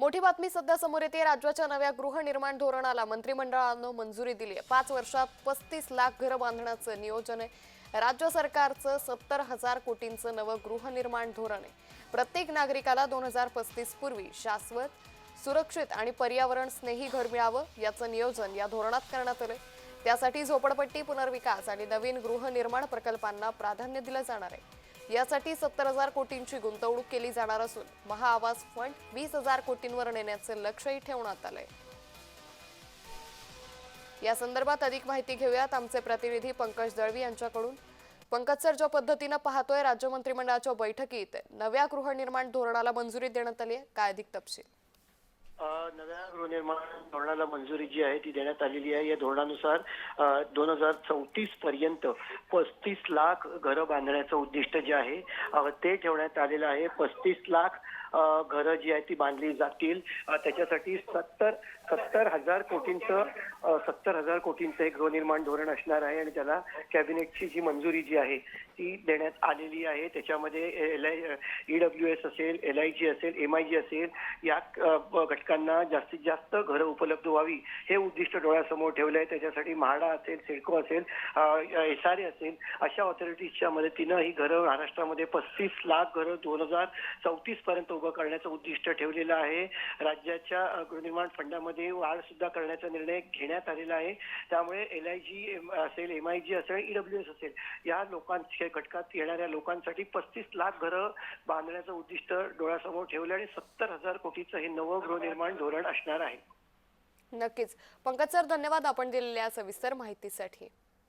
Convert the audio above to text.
मोठी बातमी सध्या समोर येते. राज्याच्या नव्या गृहनिर्माण धोरणाला मंत्रिमंडळानं मंजुरी दिली आहे. पाच वर्षात पस्तीस लाख घरं बांधण्याचं नियोजन आहे. राज्य सरकारचं सत्तर हजार कोटींचं नवं गृहनिर्माण धोरण आहे. प्रत्येक नागरिकाला दोन हजार पस्तीस पूर्वी शाश्वत सुरक्षित आणि पर्यावरण स्नेही घर मिळावं याचं नियोजन या धोरणात करण्यात आलं त्यासाठी झोपडपट्टी पुनर्विकास आणि नवीन गृहनिर्माण प्रकल्पांना प्राधान्य दिलं जाणार आहे. यासाठी सत्तर हजार कोटींची गुंतवणूक केली जाणार असून महाआवास फंड वीस हजार कोटींवर नेण्याचे लक्षही ठेवण्यात आलंय. या संदर्भात अधिक माहिती घेऊयात आमचे प्रतिनिधी पंकज दळवी यांच्याकडून. पंकज सर ज्या पद्धतीनं पाहतोय राज्य मंत्रिमंडळाच्या बैठकीत नव्या गृहनिर्माण धोरणाला मंजुरी देण्यात आली आहे काय अधिक तपशील? नव्या गृहनिर्माण धोरणाला मंजुरी जी आहे ती देण्यात आलेली आहे. या धोरणानुसार दोन हजार चौतीस पर्यंत पस्तीस लाख घरं बांधण्याचं उद्दिष्ट जे आहे ते ठेवण्यात आलेलं आहे. पस्तीस लाख घरं जी आहेत ती बांधली जातील. त्याच्यासाठी सत्तर सत्तर हजार कोटींचं सत्तर हजार कोटींचं हे गृहनिर्माण धोरण असणार आहे आणि त्याला कॅबिनेटची जी मंजुरी जी आहे ती देण्यात आलेली आहे. त्याच्यामध्ये L I E W S असेल एल आय जी असेल एम आय जी असेल या घटक नागरिकांना जास्तीत जास्त घरं उपलब्ध व्हावी हे उद्दिष्ट डोळ्यासमोर ठेवलं आहे. त्याच्यासाठी म्हाडा असेल सिडको असेल एस आर ए असेल अशा ऑथॉरिटीजच्या मदतीनं ही घरं महाराष्ट्रामध्ये पस्तीस लाख घरं दोन हजार चौतीस पर्यंत उभं करण्याचं उद्दिष्ट ठेवलेलं आहे. राज्याच्या गृहनिर्माण फंडामध्ये वाढ सुद्धा करण्याचा निर्णय घेण्यात आलेला आहे. त्यामुळे एल आय जी असेल एम आय जी असेल ईडब्ल्यू एस असेल या लोकांच्या घटकात येणाऱ्या लोकांसाठी पस्तीस लाख घरं बांधण्याचं उद्दिष्ट डोळ्यासमोर ठेवलं आणि सत्तर हजार कोटीचं हे नवं गृहनिर्माण धोरण असणार आहे. नक्कीच. पंकज सर धन्यवाद आपण दिलेल्या सविस्तर माहितीसाठी.